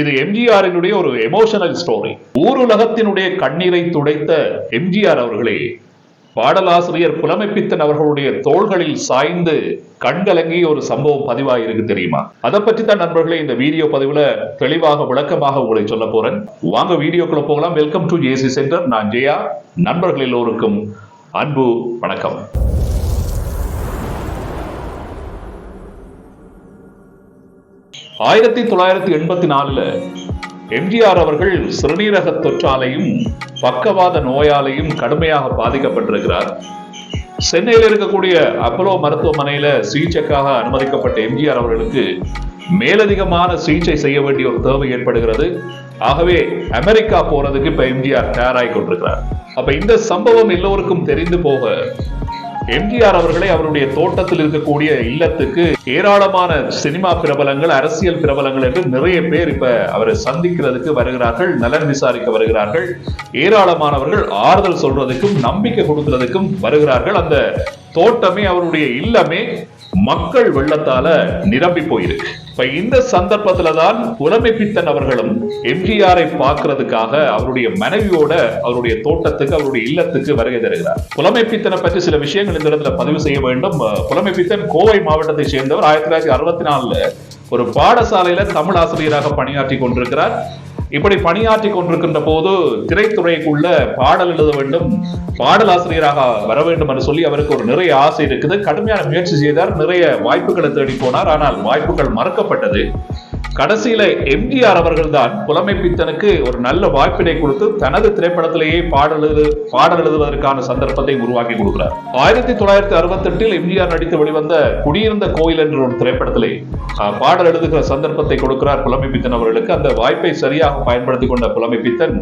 இது எம்ஜிஆரினுடைய ஒரு emotional story ஊருலகத்தினுடைய கண்ணீரை துடைத்த எம்ஜிஆர் அவர்களே பாடலாசிரியர் புலமைப்பித்தன் அவர்களுடைய தோள்களில் சாய்ந்து கண்கலங்கி ஒரு சம்பவம் பதிவாயிருக்கு தெரியுமா? அதை பற்றி தான் நண்பர்களே இந்த வீடியோ பதிவுல தெளிவாக விளக்கமாக உங்களை சொல்ல போறேன். வாங்க வீடியோக்குள்ள போகலாம். வெல்கம் டு ஜேசி சென்டர் நான் ஜெயா. நண்பர்கள் எல்லோருக்கும் அன்பு வணக்கம். ஆயிரத்தி தொள்ளாயிரத்தி எண்பத்தி நாலுல எம்ஜிஆர் அவர்கள் சிறுநீரக தொற்றாலையும் பக்கவாத நோயாலையும் கடுமையாக பாதிக்கப்பட்டிருக்கிறார். சென்னையில் இருக்கக்கூடிய அப்பலோ மருத்துவமனையில சிகிச்சைக்காக அனுமதிக்கப்பட்ட எம்ஜிஆர் அவர்களுக்கு மேலதிகமான சிகிச்சை செய்ய வேண்டிய ஒரு தேவை ஏற்படுகிறது. ஆகவே அமெரிக்கா போறதுக்கு இப்ப எம்ஜிஆர் தயாராகி கொண்டிருக்கிறார். அப்ப இந்த சம்பவம் எல்லோருக்கும் தெரிந்து போக எம்ஜிஆர் அவர்களை அவருடைய தோட்டத்தில் இருக்கக்கூடிய இல்லத்துக்கு ஏராளமான சினிமா பிரபலங்கள் அரசியல் பிரபலங்கள் என்று நிறைய பேர் இப்ப அவரை சந்திக்கிறதுக்கு வருகிறார்கள் நலன் விசாரிக்க வருகிறார்கள். ஏராளமானவர்கள் ஆறுதல் சொல்றதுக்கும் நம்பிக்கை கொடுக்கிறதுக்கும் வருகிறார்கள். அந்த தோட்டமே அவருடைய இல்லமே மக்கள் வெள்ளத்தால நிரம்பி போயிருக்கு. இப்ப இந்த சந்தர்ப்பத்துல தான் புலமைப்பித்தன் அவர்களும் எம்ஜிஆரை பார்க்கறதுக்காக அவருடைய மனைவியோட அவருடைய தோட்டத்துக்கு அவருடைய இல்லத்துக்கு வருகை தருகிறார். புலமைப்பித்தனை பற்றி சில விஷயங்கள் இந்த இடத்துல பதிவு செய்ய வேண்டும். புலமை புலமைப்பித்தன் கோவை மாவட்டத்தை சேர்ந்தவர் ஆயிரத்தி தொள்ளாயிரத்தி அறுபத்தி நாலுல ஒரு பாடசாலையில தமிழ் ஆசிரியராக பணியாற்றி கொண்டிருக்கிறார். இப்படி பணியாற்றி கொண்டிருக்கின்ற போது திரைத்துறைக்குள்ள பாடல் எழுத வேண்டும் பாடல் ஆசிரியராக வர வேண்டும் என்று சொல்லி அவருக்கு ஒரு நிறைய ஆசை இருக்குது. கடுமையான முயற்சி செய்தார். நிறைய வாய்ப்புகளை தேடி போனார். ஆனால் வாய்ப்புகள் மறுக்கப்பட்டது. கடைசியில எம்ஜிஆர் அவர்கள் தான் புலமை பித்தனுக்கு ஒரு நல்ல வாய்ப்பினை கொடுத்து தனது திரைப்படத்திலேயே பாடல் எழுது பாடல் எழுதுவதற்கான சந்தர்ப்பத்தை உருவாக்கி கொடுக்கிறார். ஆயிரத்தி தொள்ளாயிரத்தி அறுபத்தி எட்டில் எம்ஜிஆர் நடித்து வெளிவந்த குடியிருந்த கோயில் என்ற ஒரு திரைப்படத்திலே பாடல் எழுதுகிற சந்தர்ப்பத்தை கொடுக்கிறார் புலமை பித்தன் அவர்களுக்கு. அந்த வாய்ப்பை சரியாக பயன்படுத்தி கொண்ட புலமை பித்தன்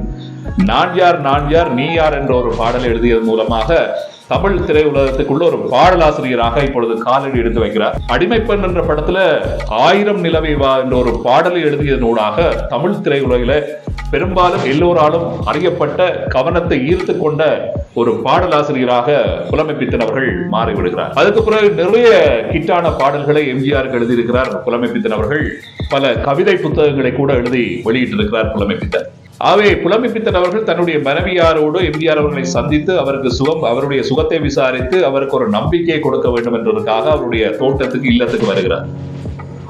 நான் யார் நான் யார் நீ யார் என்ற ஒரு பாடல் எழுதியதன் மூலமாக தமிழ் திரையுலகத்துக்குள்ள ஒரு பாடலாசிரியராக இப்பொழுது காலடி எடுத்து வைக்கிறார். அடிமைப்பெண் என்ற படத்துல ஆயிரம் நிலவை வா என்ற ஒரு பாடலை எழுதியதனூடாக தமிழ் திரையுலகில பெரும்பாலும் எல்லோராலும் அறியப்பட்ட கவனத்தை ஈர்த்து கொண்ட ஒரு பாடலாசிரியராக புலமைப்பித்தன் அவர்கள் மாறிவிடுகிறார். அதுக்கு பிறகு நிறைய கிட்டான பாடல்களை எம்ஜிஆர் எழுதியிருக்கிறார் புலமைப்பித்தன் அவர்கள். பல கவிதை புத்தகங்களை கூட எழுதி வெளியிட்டிருக்கிறார் புலமைப்பித்தன். ஆகவே புலமைப்பித்தன் அவர்கள் தன்னுடைய மனைவியாரோடு எம்ஜிஆர் அவர்களை சந்தித்து அவருக்கு சுகம் அவருடைய சுகத்தை விசாரித்து அவருக்கு ஒரு நம்பிக்கையை கொடுக்க வேண்டும் என்பதற்காக அவருடைய தோட்டத்துக்கு இல்லத்துக்கு வருகிறார்.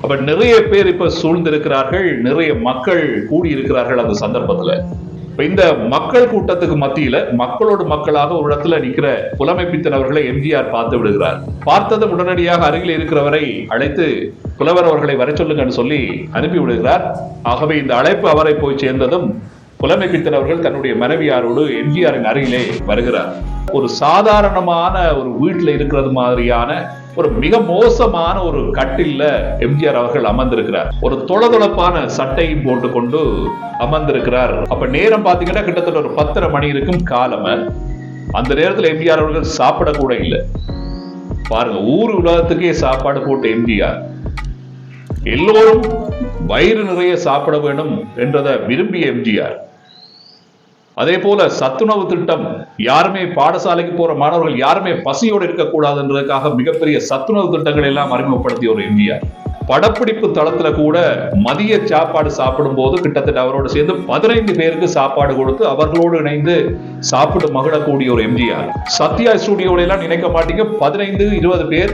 அப்ப நிறைய பேர் இப்ப சூழ்ந்திருக்கிறார்கள் நிறைய மக்கள் கூடி இருக்கிறார்கள் அந்த சந்தர்ப்பத்துல. இந்த மக்கள் கூட்டத்துக்கு மத்தியில மக்களோடு மக்களாக ஒரு இடத்துல நிக்கிற புலமைப்பித்தன் அவர்களை எம்ஜிஆர் பார்த்து விடுகிறார். பார்த்ததும் உடனடியாக அருகில் இருக்கிறவரை அழைத்து புலவர் அவர்களை வர சொல்லுங்கன்னு சொல்லி அனுப்பி விடுகிறார். ஆகவே இந்த அழைப்பு அவரை போய் சேர்ந்ததும் புலமைப்பித்தன் அவர்கள் தன்னுடைய மனைவியாரோடு எம்ஜிஆரின் அருகிலே வருகிறார். ஒரு சாதாரணமான ஒரு வீட்டில் இருக்கிறது மாதிரியான ஒரு மிக மோசமான ஒரு கட்டில்ல எம்ஜிஆர் அவர்கள் அமர்ந்திருக்கிறார். ஒரு தொளதொளப்பான சட்டையும் போட்டுக்கொண்டு அமர்ந்திருக்கிறார். அப்ப நேரம் பாத்தீங்கன்னா கிட்டத்தட்ட ஒரு பத்தரை மணி இருக்கும் காலம. அந்த நேரத்துல எம்ஜிஆர் அவர்கள் சாப்பிட கூட இல்லை. பாருங்க ஊர் உலகத்துக்கே சாப்பாடு போட்ட எம்ஜிஆர். எல்லோரும் வயிறு நிறைய சாப்பிட வேண்டும் என்றதை விரும்பிய எம்ஜிஆர். அதே போல சத்துணவு திட்டம் யாருமே பாடசாலைக்கு போற மாணவர்கள் யாருமே பசியோடு இருக்கக்கூடாதுன்றதுக்காக மிகப்பெரிய சத்துணவு திட்டங்களை எல்லாம் அறிமுகப்படுத்திய ஒரு எம்ஜிஆர் படப்பிடிப்பு தளத்துல கூட மதிய சாப்பாடு சாப்பிடும் போது கிட்டத்தட்ட அவரோடு சேர்ந்து பதினைந்து பேருக்கு சாப்பாடு கொடுத்து அவர்களோடு இணைந்து சாப்பிட்டு மகிழக்கூடிய ஒரு எம்ஜிஆர். சத்யா ஸ்டுடியோல எல்லாம் நினைக்க மாட்டீங்க. பதினைந்து இருபது பேர்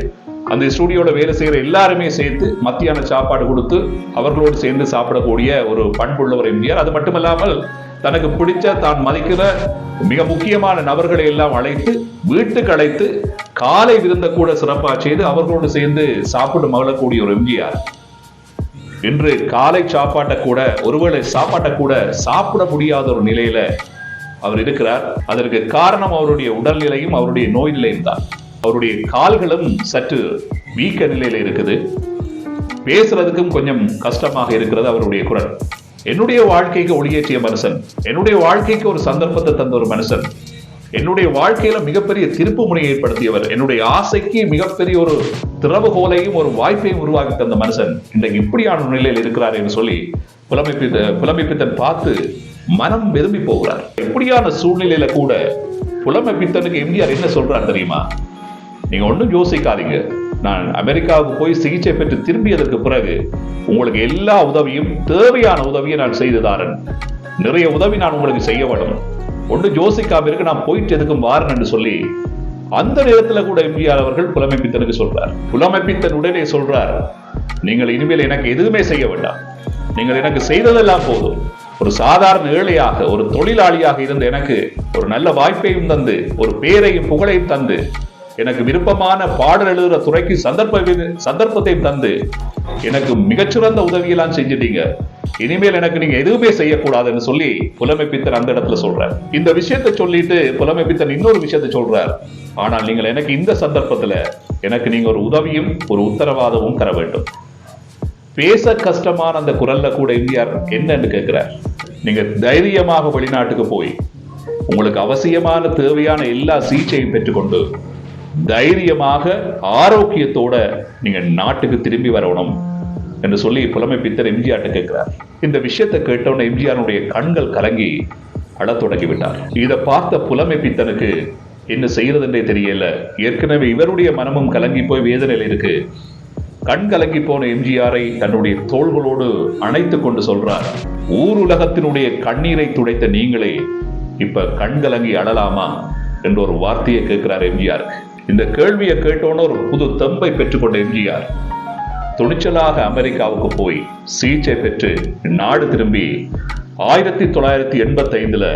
அந்த ஸ்டுடியோட வேலை செய்யற எல்லாருமே சேர்த்து மத்தியான சாப்பாடு கொடுத்து அவர்களோடு சேர்ந்து சாப்பிடக்கூடிய ஒரு பண்புள்ள ஒரு எம்ஜிஆர். அது மட்டுமல்லாமல் தனக்கு பிடிச்ச தான் மதிக்கிற மிக முக்கியமான நபர்களை எல்லாம் அழைத்து வீட்டுக்கு அழைத்து காலை விருந்த கூட சிறப்பாக செய்து அவர்களோடு சேர்ந்து சாப்பிட்டு மகிழக்கூடிய ஒரு எம்ஜிஆர் இன்று காலை சாப்பாட்டை கூட ஒருவேளை சாப்பாட்டை கூட சாப்பிட முடியாத ஒரு நிலையில அவர் இருக்கிறார். அதற்கு காரணம் அவருடைய உடல்நிலையும் அவருடைய நோய் நிலையும் தான். அவருடைய கால்களும் சற்று வீக்க நிலையில இருக்குது. பேசுறதுக்கும் கொஞ்சம் கஷ்டமாக இருக்கிறது அவருடைய குரல். என்னுடைய வாழ்க்கைக்கு ஒளியேற்றிய மனுஷன் என்னுடைய வாழ்க்கைக்கு ஒரு சந்தர்ப்பத்தை தந்த ஒரு மனுஷன் என்னுடைய வாழ்க்கையில மிகப்பெரிய திருப்பு முனையை ஏற்படுத்தியவர் என்னுடைய ஆசைக்கு மிகப்பெரிய ஒரு திறவுகோலையும் ஒரு வாய்ப்பையும் உருவாக்கி தந்த மனுஷன் இன்றைக்கு இப்படியான நிலையில் இருக்கிறார் என்று சொல்லி புலமைப்பித்த புலமைப்பித்தன் பார்த்து மனம் விரும்பி போகிறார். இப்படியான சூழ்நிலையில கூட புலமைப்பித்தனுக்கு எம்ஜிஆர் என்ன சொல்றார் தெரியுமா? நீங்க ஒன்றும் யோசிக்காதீங்க. நான் அமெரிக்காவுக்கு போய் சிகிச்சை பெற்று திரும்பியதற்கு பிறகு உங்களுக்கு எல்லா உதவியும் தேவையான உதவியை நான் செய்து தாரன் நிறைய உதவி நான் உங்களுக்கு செய்ய வேண்டும். ஒன்று ஜோசிக்காமிற்கு நான் போயிட்டு எதுக்கும் வாரன் என்று சொல்லி அந்த நேரத்தில் கூட எம்ஜிஆர் அவர்கள் புலமைப்பித்தனுக்கு சொல்றார். புலமைப்பித்தன் உடனே சொல்றார் நீங்கள் இனிமேல் எனக்கு எதுவுமே செய்ய வேண்டாம். நீங்கள் எனக்கு செய்ததெல்லாம் போதும். ஒரு சாதாரண ஏழையாக ஒரு தொழிலாளியாக இருந்த எனக்கு ஒரு நல்ல வாய்ப்பையும் தந்து ஒரு பேரையும் புகழையும் தந்து எனக்கு விருப்பமான பாடல் எழுதுற துறைக்கு சந்தர்ப்ப சந்தர்ப்பத்தை தந்து எனக்கு மிகச்சிறந்த உதவியெல்லாம் செஞ்சிட்டீங்க. இனிமேல் எனக்கு நீங்க எதுவுமே செய்யக்கூடாதுன்னு சொல்லி புலமைப்பித்தன் அந்த இடத்துல சொல்றார். இந்த விஷயத்தை சொல்லிட்டு புலமைப்பித்தன் இன்னொரு விஷயத்தை சொல்றார். ஆனால் நீங்கள் எனக்கு இந்த சந்தர்ப்பத்துல எனக்கு நீங்க ஒரு உதவியும் ஒரு உத்தரவாதமும் தர வேண்டும். பேச கஷ்டமான அந்த குரல்ல கூட இந்தியார் என்னன்னு கேட்கிறார் நீங்க தைரியமாக வெளிநாட்டுக்கு போய் உங்களுக்கு அவசியமான தேவையான எல்லா சிகிச்சையும் பெற்றுக்கொண்டு தைரியமாக ஆரோக்கியத்தோட நீங்க நாட்டுக்கு திரும்பி வரணும் என்று சொல்லி புலமை பித்தர் எம்ஜிஆர்ட்ட கேட்கிறார். இந்த விஷயத்தை கேட்டவுடனே எம்ஜிஆருடைய கண்கள் கலங்கி அழத் தொடங்கி விட்டார். இதை பார்த்த புலமை பித்தனுக்கு என்ன செய்யறதுன்றே தெரியல. ஏற்கனவே இவருடைய மனமும் கலங்கி போய் வேதனையில் இருக்கு. கண் கலங்கி போன எம்ஜிஆரை தன்னுடைய தோள்களோடு அணைத்து கொண்டு சொல்றார் ஊர் உலகத்தினுடைய கண்ணீரை துடைத்த நீங்களே இப்ப கண் கலங்கி அழலாமா? என்ற ஒரு வார்த்தையை கேட்கிறார் எம்ஜிஆருக்கு. இந்த கேள்வியை கேட்டோன்னு ஒரு புது தெம்பை பெற்றுக்கொண்ட எம்ஜிஆர். துணிச்சலாக அமெரிக்காவுக்கு போய் சிகிச்சை பெற்று நாடு திரும்பி ஆயிரத்தி தொள்ளாயிரத்தி எண்பத்தி ஐந்துல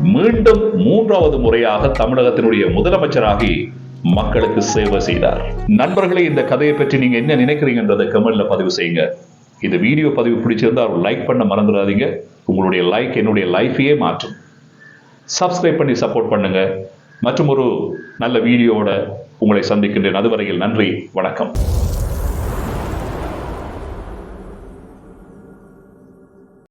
மீண்டும் மூன்றாவது முறையாக தமிழகத்தினுடைய முதலமைச்சராகி மக்களுக்கு சேவை செய்தார். நண்பர்களே இந்த கதையை பற்றி நீங்க என்ன நினைக்கிறீங்கன்றதை கமெண்ட்ல பதிவு செய்யுங்க. இந்த வீடியோ பதிவு பிடிச்சிருந்தா லைக் பண்ண மறந்துடாதீங்க. உங்களுடைய லைக் என்னுடைய லைஃபையே மாற்றும். சப்ஸ்கிரைப் பண்ணி சப்போர்ட் பண்ணுங்க. மற்றும் ஒரு நல்ல வீடியோவோட உங்களை சந்திக்கின்றேன். அதுவரையில் நன்றி வணக்கம்.